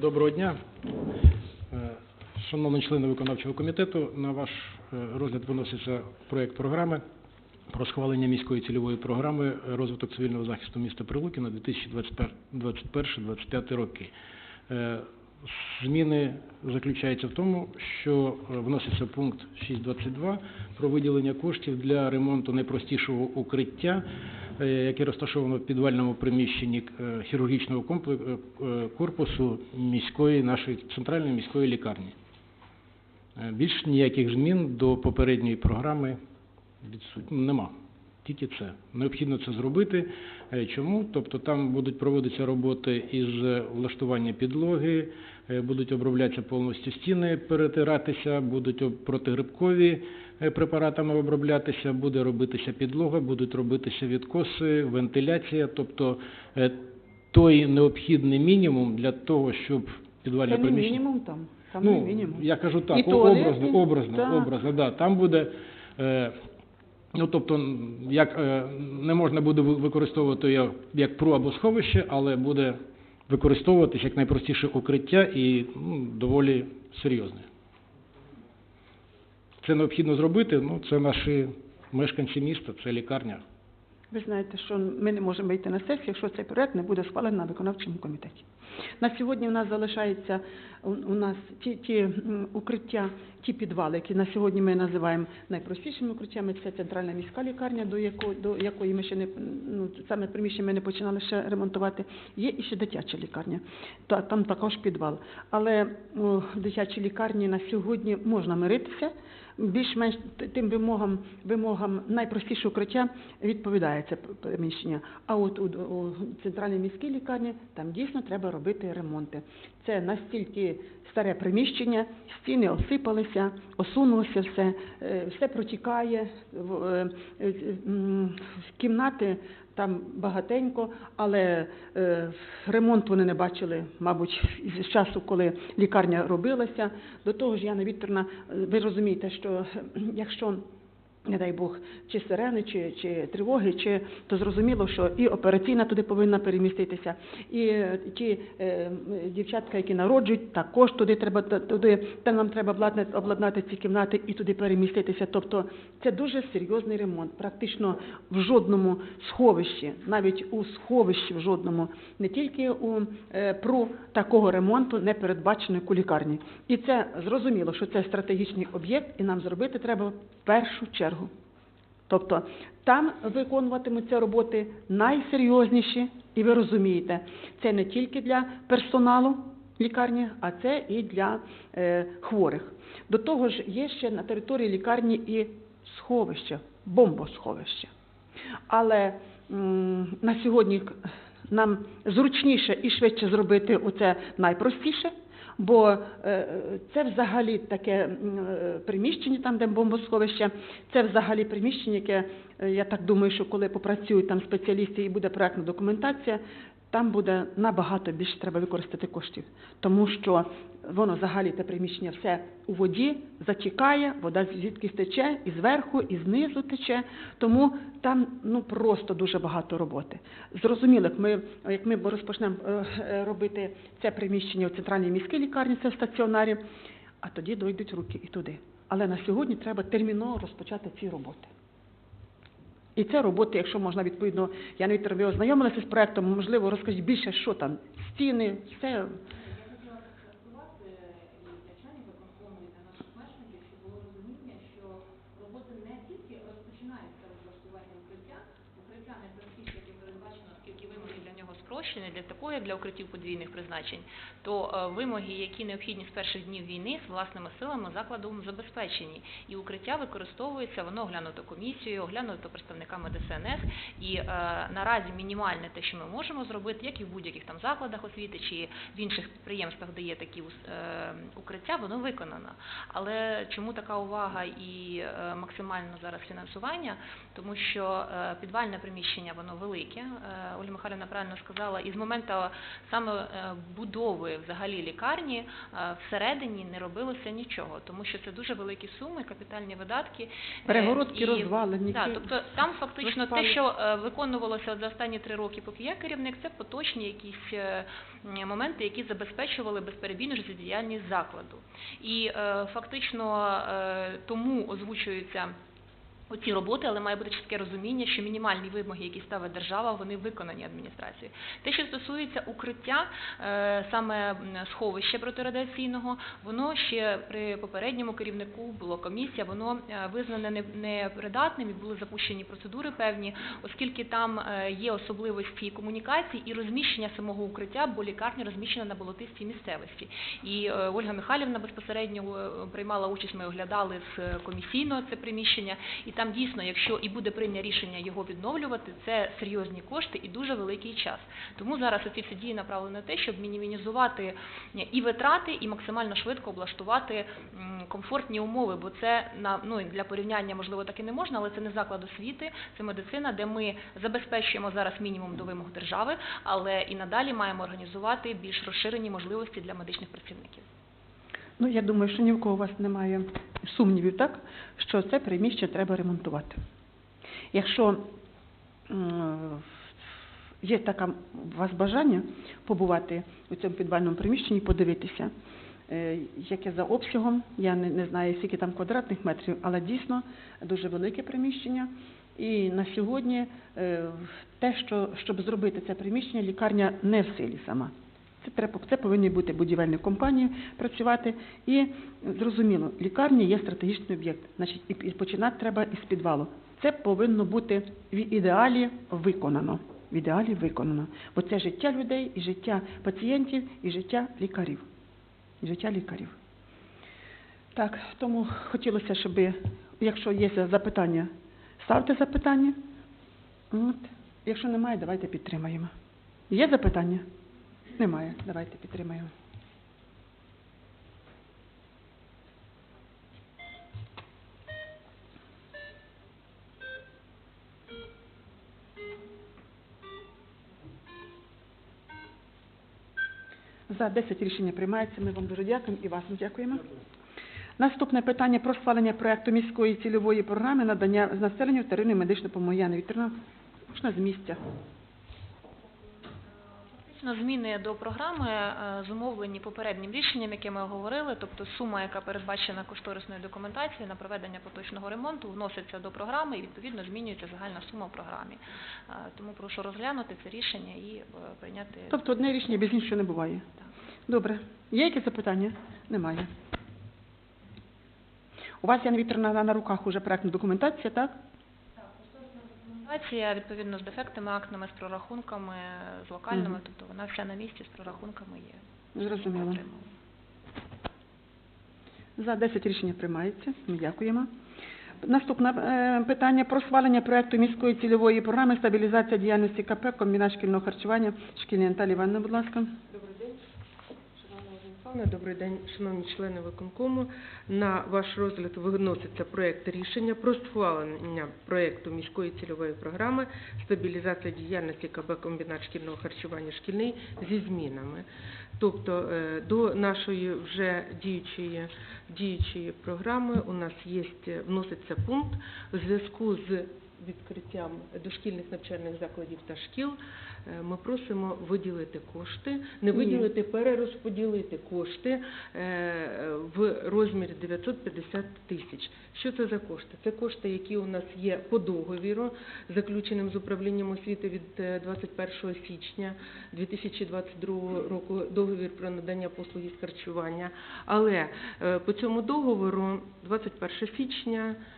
Доброго дня. Е, Шановні члени виконавчого комітету, на ваш е, розгляд виноситься проєкт програми про схвалення міської цільової програми розвиток цивільного захисту міста Прилуки на 2021-2025 роки. Зміни заключаються в тому, що е, вноситься пункт 6.22 про виділення коштів для ремонту найпростішого укриття, е, яке розташовано в підвальному приміщенні е, хірургічного корпусу міської нашої центральної міської лікарні. Більш ніяких змін до попередньої програми відсутні нема. Тільки це. Необхідно це зробити. Е, Чому? Тобто там будуть проводитися роботи із влаштування підлоги, е, будуть оброблятися повністю стіни, перетиратися, будуть протигрибкові е, препаратами оброблятися, буде робитися підлога, будуть робитися відкоси, вентиляція, тобто той необхідний мінімум для того, щоб підвальне Це не приміщення. мінімум там. Там Ну, не мінімум. я кажу І так, туалет, образно, і- образно, так. образно, да. Там буде, ну тобто, як е, не можна буде використовувати як, як пру або сховище, але буде використовуватись як найпростіше укриття і ну, доволі серйозне. Це необхідно зробити, ну це наші мешканці міста, це лікарня. Ви знаєте, що ми не можемо вийти на сесію, якщо цей проект не буде схвалений на виконавчому комітеті. На сьогодні у нас залишається у нас ті, ті укриття, ті підвали, які на сьогодні ми називаємо найпростішими укриттями. Це центральна міська лікарня, до якої, до якої ми ще не ну, саме приміщення ми не починали ще ремонтувати. Є і ще дитяча лікарня. Та там також підвал. Але о, в дитячій лікарні на сьогодні можна миритися. Більш-менш тим вимогам, вимогам найпростіше укриття відповідає це приміщення. А от у, у центральній міській лікарні там дійсно треба робити ремонти. Це настільки старе приміщення, стіни осипалися, осунулося все, е, все протікає, е, е, кімнати там багатенько, але ремонт вони не бачили, мабуть, з часу, коли лікарня робилася. До того ж, Яна Вікторівна, е, ви розумієте, що якщо не дай Бог, чи сирени, чи, чи тривоги, чи то зрозуміло, що і операційна туди повинна переміститися, і е, ті е, дівчатка, які народжують, також туди треба та- туди, там нам треба обладнати, обладнати ці кімнати і туди переміститися. Тобто це дуже серйозний ремонт. Практично в жодному сховищі, навіть у сховищі в жодному, не тільки у е, ПРУ такого ремонту не передбачено лікарні. І це зрозуміло, що це стратегічний об'єкт, і нам зробити треба в першу чергу. Тобто там виконуватимуться роботи найсерйозніші, і ви розумієте, це не тільки для персоналу лікарні, а це і для е, хворих. До того ж, є ще на території лікарні і сховище, бомбосховище. Але м, на сьогодні нам зручніше і швидше зробити оце найпростіше, бо е, е, це взагалі таке е, приміщення, там, де бомбосховище, це взагалі приміщення, яке, я так думаю, що коли попрацюють там спеціалісти і буде проектна документація, там буде набагато більше треба використати коштів, тому що воно взагалі те приміщення все у воді затікає, вода звідки тече, і зверху, і знизу тече. Тому там ну просто дуже багато роботи. Зрозуміло, як ми, як ми розпочнемо е, е, робити це приміщення у центральній міській лікарні, це в стаціонарі, а тоді дойдуть руки і туди. Але на сьогодні треба терміново розпочати ці роботи. І це роботи, якщо можна відповідно, я не ви ознайомилися з проектом, можливо, розкажіть більше, що там, стіни, все. Я хотіла спростувати і для членів виконкому, і для наших мешканців, щоб було розуміння, що роботи не тільки розпочинаються розлаштування укриття, укриття найпростіше, яке передбачено, оскільки вимоги спрощені, для такої, для укриттів подвійних призначень, то е, вимоги, які необхідні з перших днів війни, з власними силами закладом забезпечені. І укриття використовується, воно оглянуто комісією, оглянуто представниками ДСНС, і е, наразі мінімальне те, що ми можемо зробити, як і в будь-яких там закладах освіти чи в інших підприємствах, де є такі е, укриття, воно виконано. Але чому така увага і е, максимально зараз фінансування? Тому що е, підвальне приміщення воно велике. Е, Оля Михайлівна правильно сказала. Сказала, і з моменту саме е, будови взагалі лікарні е, всередині не робилося нічого, тому що це дуже великі суми, капітальні видатки. е, Перегородки і- розвалені. Так, тобто там фактично розпали. те, що е, виконувалося за останні три роки, поки я керівник, це поточні якісь е, моменти, які забезпечували безперебійну життєдіяльність закладу. І е, фактично е, тому озвучуються. Оці роботи, але має бути чітке розуміння, що мінімальні вимоги, які ставить держава, вони виконані адміністрацією. Те, що стосується укриття, е, саме сховища протирадіаційного, воно ще при попередньому керівнику було комісія, воно е, визнане непридатним і були запущені процедури певні, оскільки там е, є особливості комунікацій і розміщення самого укриття, бо лікарня розміщена на болотистій місцевості. І Ольга Михайлівна безпосередньо приймала участь, ми оглядали з е, комісійно це приміщення, і там дійсно, якщо і буде прийняте рішення його відновлювати, це серйозні кошти і дуже великий час. Тому зараз ці всі дії направлені на те, щоб мінімізувати і витрати, і максимально швидко облаштувати комфортні умови, бо це на ну для порівняння можливо так і не можна, але це не заклад освіти, це медицина, де ми забезпечуємо зараз мінімум до вимог держави, але і надалі маємо організувати більш розширені можливості для медичних працівників. Ну, я думаю, що ні в кого у вас немає сумнівів, так, що це приміщення треба ремонтувати. Якщо є таке у вас бажання побувати у цьому підвальному приміщенні, подивитися, е, яке за обсягом, я не, не знаю, скільки там квадратних метрів, але дійсно дуже велике приміщення. І на сьогодні е, те, що щоб зробити це приміщення, лікарня не в силі сама. Це повинні бути будівельні компанії працювати. І зрозуміло, лікарня є стратегічний об'єкт. Значить, і починати треба із підвалу. Це повинно бути в ідеалі виконано. В ідеалі виконано. Бо це життя людей, і життя пацієнтів, і життя лікарів. І життя лікарів. Так, тому хотілося, щоб, якщо є запитання, ставте запитання. От. Якщо немає, давайте підтримаємо. Є запитання? Немає. Давайте підтримаємо. За 10 рішення приймається. Ми вам дуже дякуємо і вас дякуємо. Наступне питання про схвалення проекту міської цільової програми надання населенню вторинної медичної допомоги. Яна Вікторівна, можна з місця. Фактично зміни до програми е, зумовлені попереднім рішенням, яке ми оговорили, тобто сума, яка передбачена кошторисною документацією на проведення поточного ремонту, вноситься до програми і відповідно змінюється загальна сума в програмі. Е, Тому прошу розглянути це рішення і е, прийняти. Тобто одне рішення без іншого не буває. Так. Добре. Є якісь запитання? Немає. У вас, Яна Вікторівна, на- на руках уже проектна документація, так? Документація відповідно з дефектами, актами, з прорахунками, з локальними, тобто вона вся на місці з прорахунками є. Зрозуміло. Отримали. За 10 рішення приймається. Ми дякуємо. Наступне е, питання про схвалення проекту міської цільової програми стабілізація діяльності КП, комбінат шкільного харчування. Шкільні Наталі Івановна, будь ласка. Ольга Михайловна, добрий день, шановні члени виконкому. На ваш розгляд виноситься проект рішення про схвалення проекту міської цільової програми стабілізація діяльності КБ комбінат шкільного харчування шкільний зі змінами. Тобто е, до нашої вже діючої, діючої програми у нас є, вноситься пункт у зв'язку з відкриттям дошкільних навчальних закладів та шкіл е, ми просимо виділити кошти, не виділити, перерозподілити кошти е, в розмірі 950 тисяч. Що це за кошти? Це кошти, які у нас є по договіру, заключеним з управлінням освіти від е, 21 січня 2022 року, договір про надання послуги з харчування. Але е, по цьому договору 21 січня 30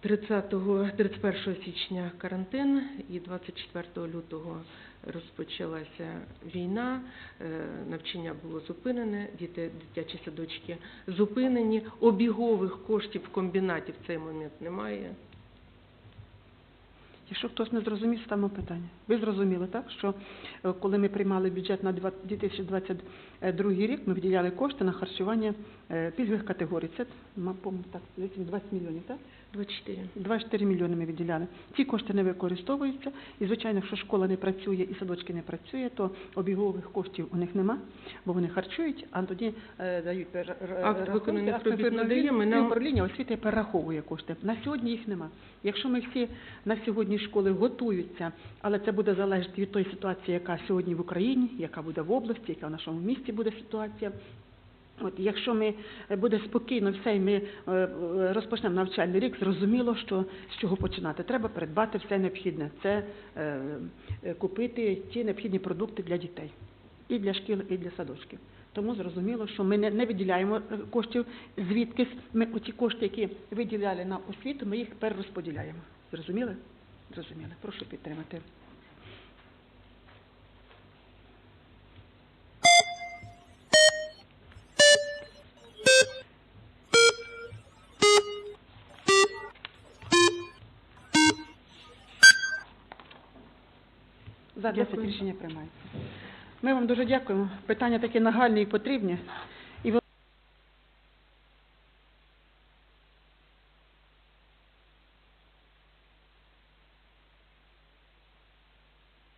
31 січня карантин і 24 лютого розпочалася війна, е, навчання було зупинене, діти, дитячі садочки зупинені, обігових коштів в комбінаті в цей момент немає. Якщо хтось не зрозумів, ставимо питання. Ви зрозуміли, так? Що е, коли ми приймали бюджет на 2022 рік, ми виділяли кошти на харчування е, пільгових категорій. Це, ма- помню, так, 20 мільйонів, так? 24. 24 мільйони ми виділяли. Ці кошти не використовуються. І, звичайно, якщо школа не працює і садочки не працює, то обігових коштів у них нема, бо вони харчують, а тоді е, дають Акт виконаних робіт надаємо, управління освіти перераховує кошти. На сьогодні їх нема. Якщо ми всі на сьогодні школи готуються, але це буде залежати від тої ситуації, яка сьогодні в Україні, яка буде в області, яка в нашому місті буде ситуація. От, якщо ми е, буде спокійно все, і ми е, е, розпочнемо навчальний рік, зрозуміло, що з чого починати. Треба придбати все необхідне. Це е, купити ті необхідні продукти для дітей і для шкіл, і для садочків. Тому зрозуміло, що ми не, не виділяємо коштів звідкись. Ми оці кошти, які виділяли на освіту, ми їх перерозподіляємо. Зрозуміли? Зрозуміли. Прошу підтримати. За 10 Дякую. рішення приймається. Ми вам дуже дякуємо. Питання такі нагальні і потрібні.